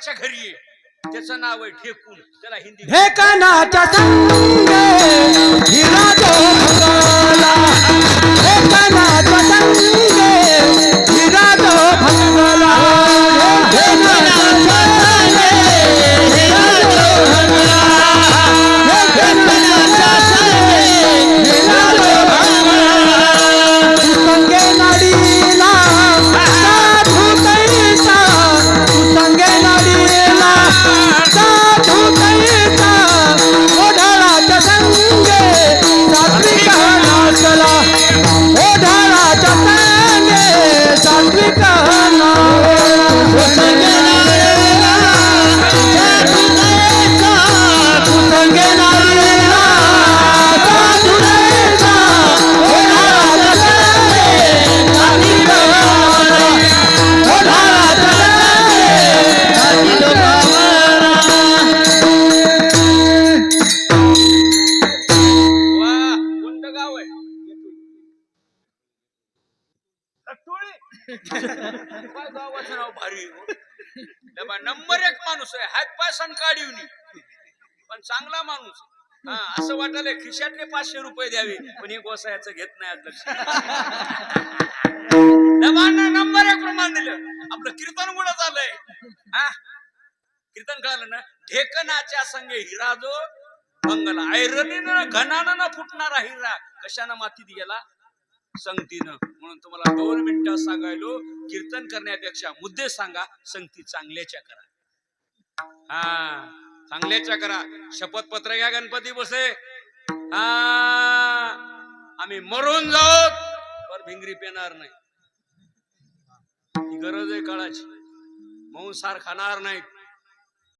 कोणाच्या घरी आहे. त्याचं नाव आहे ठेकून. त्याला हिंदी ढेकणाच्या संगे टोळी काय गावाचं नाव भारी हो. डबा नंबर एक माणूस आहे. हात पाय सण काढीवनी पण चांगला माणूस हा असं वाटायला खिशातले पाचशे रुपये द्यावे पण हे गोसायचं घेत नाही आज लक्ष डबांना नंबर एक प्रमाण दिलं. आपलं कीर्तन गुण झालंय. हा? कीर्तन कळालं ना? ढेकनाच्या संगे हिराजो मंगला ऐरणीनं घनानं फुटणारा हिरा कशानं मातीत गेला? संगतीनं. म्हणून तुम्हाला दोन मिनिटं सांगायलो कीर्तन करण्यापेक्षा मुद्दे सांगा संगती चांगल्याच्या करा. हा चांगल्याच्या करा. शपथपत्र घ्या गणपती बसे. हा आम्ही मरून जाऊ पर भिंगरी पेणार नाही. गरज आहे काळाची. मांसाहार खाणार नाहीत.